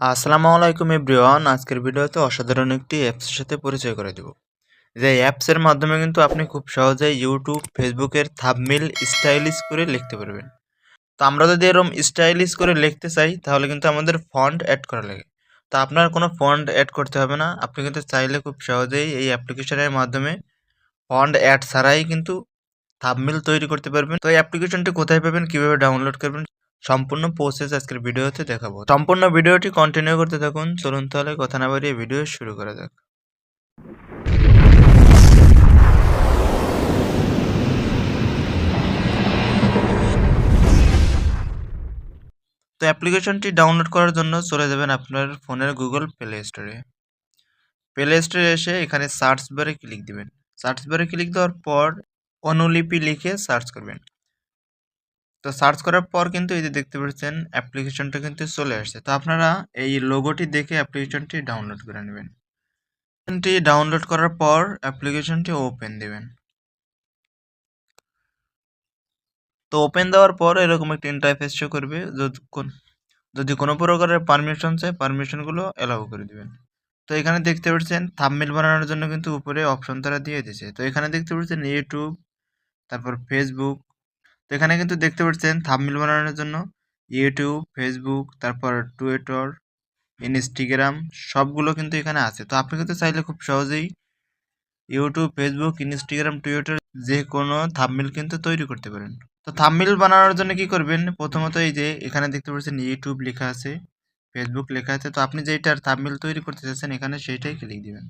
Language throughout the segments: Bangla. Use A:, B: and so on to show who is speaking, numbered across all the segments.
A: আসসালামু আলাইকুম এভরিওয়ান। আজকের ভিডিওতে অসাধারণ একটি অ্যাপসের সাথে পরিচয় করে দেব। যে অ্যাপসের মাধ্যমে কিন্তু আপনি খুব সহজেই ইউটিউব ফেসবুকের থাবমিল স্টাইলিশ করে লিখতে পারবেন। তো আমরা যদি এরকম স্টাইলিশ করে লিখতে চাই, তাহলে কিন্তু আমাদের ফন্ট অ্যাড করা লাগে। তো আপনার কোনো ফন্ট অ্যাড করতে হবে না। আপনি কিন্তু চাইলে খুব সহজেই এই অ্যাপ্লিকেশনের মাধ্যমে ফন্ট অ্যাড ছাড়াই কিন্তু থাবমিল তৈরি করতে পারবেন। তো এই অ্যাপ্লিকেশনটি কোথায় পাবেন, কীভাবে ডাউনলোড করবেন? সম্পূর্ণ প্রসেস আজকের ভিডিওতে দেখাবো। সম্পূর্ণ ভিডিওটি কন্টিনিউ করতে থাকুন। চলুন তাহলে কথা না বাড়িয়ে ভিডিও শুরু করা যাক। তো অ্যাপ্লিকেশনটি ডাউনলোড করার জন্য চলে যাবেন আপনার ফোনের গুগল প্লে স্টোরে প্লে স্টোরে এসে এখানে সার্চ বারে ক্লিক দিবেন। সার্চ বারে ক্লিক দেওয়ার পর অনুলিপি লিখে সার্চ করবেন। তো সার্চ করার পর কিন্তু এই যে দেখতে পাচ্ছেন অ্যাপ্লিকেশনটা কিন্তু চলে আসছে। তো আপনারা এই লোগোটি দেখে অ্যাপ্লিকেশনটি ডাউনলোড করে নেবেন। অ্যাপ্লিকেশনটি ডাউনলোড করার পর অ্যাপ্লিকেশনটি ওপেন দেবেন। তো ওপেন দেওয়ার পর এরকম একটা ইন্টারফেস শো করবে। যদি, কোন- প্রকারের পারমিশন চাই পারমিশনগুলো অ্যালাউ করে দিবেন। তো এখানে দেখতে পাচ্ছেন থাম্বনেল বানানোর জন্য কিন্তু উপরে অপশন তারা দিয়ে দিয়েছে। তো এখানে দেখতে পাচ্ছেন ইউটিউব তারপর ফেসবুক তো এখানে কিন্তু দেখতে পাচ্ছেন থাম্বনেল বানানোর জন্য ইউটিউব ফেসবুক তারপর টুইটার ইনস্টাগ্রাম সবগুলো কিন্তু এখানে আছে। তো আপনি কিন্তু চাইলে খুব সহজেই ইউটিউব ফেসবুক ইনস্টাগ্রাম টুইটার যে কোনো থাম্বনেল কিন্তু তৈরি করতে পারেন। তো থাম্বনেল বানানোর জন্য কি করবেন? প্রথমত এই যে এখানে দেখতে পাচ্ছেন ইউটিউব লেখা আছে ফেসবুক লেখা আছে। তো আপনি যেইটার থাম্বনেল তৈরি করতে চাচ্ছেন এখানে সেইটাই ক্লিক দিবেন।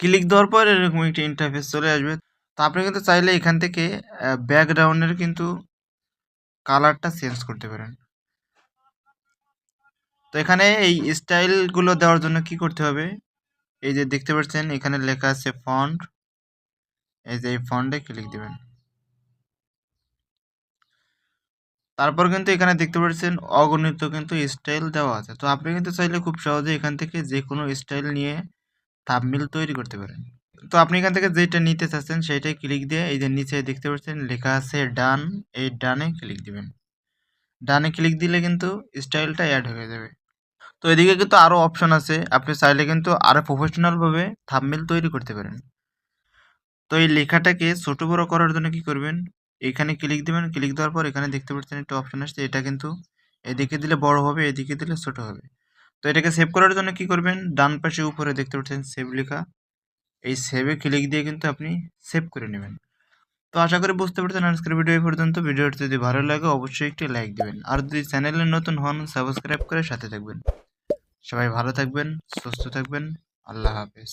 A: ক্লিক দেওয়ার পর এরকম একটি ইন্টারফেস চলে আসবে। তো আপনি কিন্তু চাইলে এখান থেকে ব্যাকগ্রাউন্ডের কিন্তু কালারটা চেঞ্জ করতে পারেন। তো এখানে এই স্টাইলগুলো দেওয়ার জন্য কি করতে হবে? এই যে দেখতে পাচ্ছেন, এখানে লেখা আছে ফন্ট এই যে এই ফন্টে ক্লিক দিবেন। তারপর কিন্তু এখানে দেখতে পাচ্ছেন, অগণিত কিন্তু স্টাইল দেওয়া আছে। তো আপনি কিন্তু চাইলে খুব সহজে এখান থেকে যে কোনো স্টাইল নিয়ে থাবমিল তৈরি করতে পারেন। তো আপনি এখান থেকে যেটা নিতে চাচ্ছেন সেইটাই ক্লিক দিয়ে এই যে নিচে দেখতে পাচ্ছেন লেখা আছে ডান এই ডানে ক্লিক দিবেন। ডানে ক্লিক দিলে কিন্তু স্টাইলটা অ্যাড হয়ে যাবে। তো এদিকে কিন্তু আরও অপশন আছে, আপনি চাইলে কিন্তু আরও প্রফেশনালভাবে থাবমিল তৈরি করতে পারেন। তো এই লেখাটাকে ছোট বড় করার জন্য কি করবেন? এখানে ক্লিক দেবেন ক্লিক দেওয়ার পর এখানে দেখতে পাচ্ছেন একটা অপশন আসছে, এটা কিন্তু এদিকে দিলে বড় হবে, এদিকে দিলে ছোট হবে। তো এটাকে সেভ করার জন্য কি করবেন? ডান পাশে উপরে দেখতে পাচ্ছেন সেভ লেখা। এই সেভে ক্লিক দিয়ে কিন্তু আপনি সেভ করে নেবেন। তো আশা করি বুঝতে পারছেন আজকের ভিডিও পর্যন্ত। ভিডিওটি যদি ভালো লাগে অবশ্যই একটি লাইক দেবেন। আর যদি চ্যানেলে নতুন হন সাবস্ক্রাইব করে সাথে থাকবেন। সবাই ভালো থাকবেন, সুস্থ থাকবেন। আল্লাহ হাফেজ।